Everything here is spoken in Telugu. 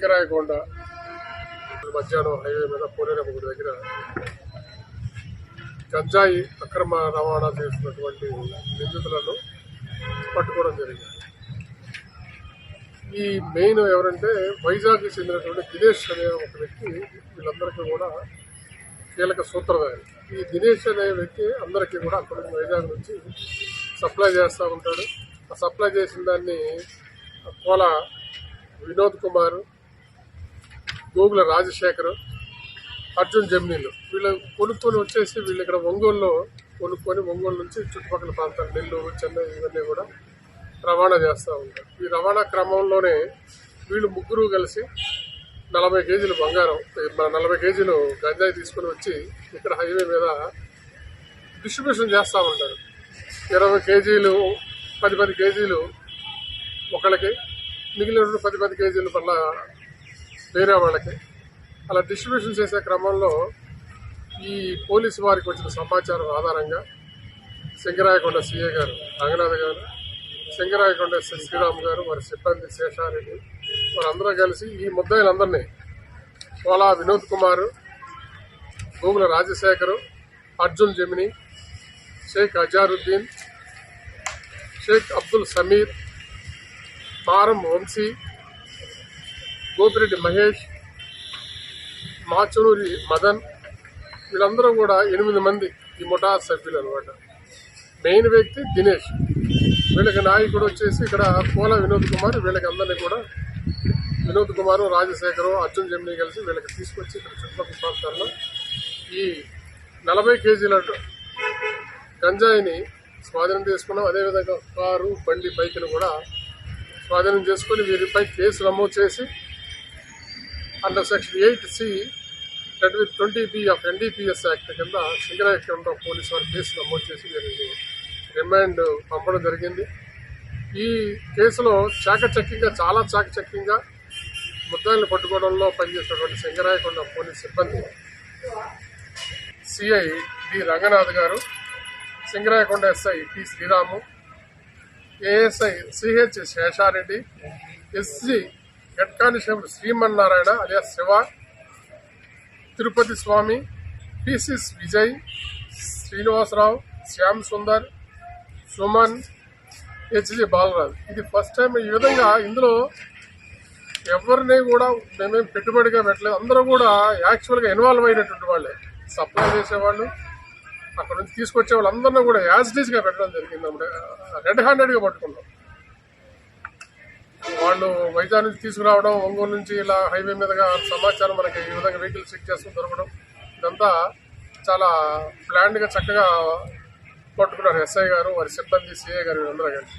శంకరాయకొండ మధ్యాహ్నం హైవే మీద పోలేరమ్మ గుడి దగ్గర గంజాయి అక్రమ రవాణా చేస్తున్నటువంటి నిందితులను పట్టుకోవడం జరిగింది. ఈ మెయిన్ ఎవరంటే వైజాగ్కి చెందినటువంటి దినేష్ అనే ఒక వ్యక్తి వీళ్ళందరికీ కూడా కీలక సూత్రధారి. ఈ దినేష్ అనే వ్యక్తి అందరికీ కూడా అక్కడ నుంచి వైజాగ్ నుంచి సప్లై చేస్తూ ఉంటాడు. ఆ సప్లై చేసిన దాన్ని కోల వినోద్ కుమార్ గోగుల రాజశేఖర్ అర్జున్ జమ్నీలు. వీళ్ళు కొనుక్కొని వచ్చేసి వీళ్ళు ఇక్కడ ఒంగోలులో కొనుక్కొని ఒంగోలు నుంచి చుట్టుపక్కల ప్రాంతాలు నెల్లూరు చెన్నై ఇవన్నీ కూడా రవాణా చేస్తూ ఉంటారు ఈ రవాణా క్రమంలోనే వీళ్ళు ముగ్గురు కలిసి నలభై కేజీలు బంగారం నలభై కేజీలు గంజాయి తీసుకొని వచ్చి ఇక్కడ హైవే మీద డిస్ట్రిబ్యూషన్ చేస్తూ ఉంటారు ఇరవై కేజీలు పది పది కేజీలు ఒకళ్ళకి మిగిలిన పది పది కేజీలు మళ్ళా వేరే వాళ్ళకి. అలా డిస్ట్రిబ్యూషన్ చేసే క్రమంలో ఈ పోలీసు వారికి వచ్చిన సమాచారం ఆధారంగా శంకరాయకొండ సీఏ గారు రంగనాథ్ గారు శంకరాయకొండ శ్రీరామ్ గారు వారి సిబ్బంది శేషారెడ్డి వారందరూ కలిసి ఈ ముద్దాయిలందరినీ కోలా వినోద్ కుమార్ భూముల రాజశేఖరు అర్జున్ జమిని షేక్ అజారుద్దీన్ షేక్ అబ్దుల్ సమీర్ మారం వంశీ గోపిరెడ్డి మహేష్ మాచనూరి మదన్ వీళ్ళందరూ కూడా ఎనిమిది మంది ఈ ముఠా సభ్యులు అనమాట మెయిన్ వ్యక్తి దినేష్. వీళ్ళకి నాయకుడు వచ్చేసి ఇక్కడ కోల వినోద్ కుమార్ వీళ్ళకి అందరినీ కూడా వినోద్ కుమారు రాజశేఖరు అర్జున్ జమిని కలిసి వీళ్ళకి తీసుకొచ్చి ఇక్కడ చుట్టుపక్కల ప్రాంతాల్లో ఈ నలభై కేజీల గంజాయిని స్వాధీనం చేసుకున్నాం. అదేవిధంగా కారు బండి బైక్ను కూడా స్వాధీనం చేసుకొని వీరిపై కేసు నమోదు చేసి under section eight C that with twenty B of NDPS act కింద సింగరాయకొండ పోలీసు వారి కేసు నమోదు చేసి వీరికి రిమాండ్ పంపడం జరిగింది. ఈ కేసులో చాకచక్యంగా చాలా చాకచక్యంగా ముద్దాయిలను పట్టుకోవడంలో పనిచేసినటువంటి సింగరాయకొండ పోలీస్ సిబ్బంది సిఐ డి రంగనాథ్ గారు Singarayakonda SI T Sriramu ASI CH Seshareddy SC head constable Srimannarayana alias Siva Tirupati Swamy PCs Vijay Srinivasarao Shyam Sundar Suman HG Balaraj. ఇది ఫస్ట్ టైం ఈ విధంగా ఇందులో ఎవరిని కూడా మేమేం పెట్టుబడిగా పెట్టలేదు. అందరూ కూడా యాక్చువల్గా ఇన్వాల్వ్ అయినటువంటి వాళ్ళే. సప్లై చేసేవాళ్ళు అక్కడ నుంచి తీసుకొచ్చే వాళ్ళందరినీ కూడా యాజ్ డీజ్గా పెట్టడం జరిగింది. రెడ్ హ్యాండెడ్గా పట్టుకున్నాం. వాళ్ళు వైజాగ్ నుంచి తీసుకురావడం ఒంగోలు నుంచి ఇలా హైవే మీదుగా సమాచారం మనకి ఈ విధంగా వెహికల్స్ చెక్ చేసుకుని దొరకడం ఇదంతా చాలా ప్లాన్డ్గా చక్కగా పట్టుకున్నారు ఎస్ఐ గారు వారి సిబ్బంది సిఐ గారు వీళ్ళందరూ కలిసి.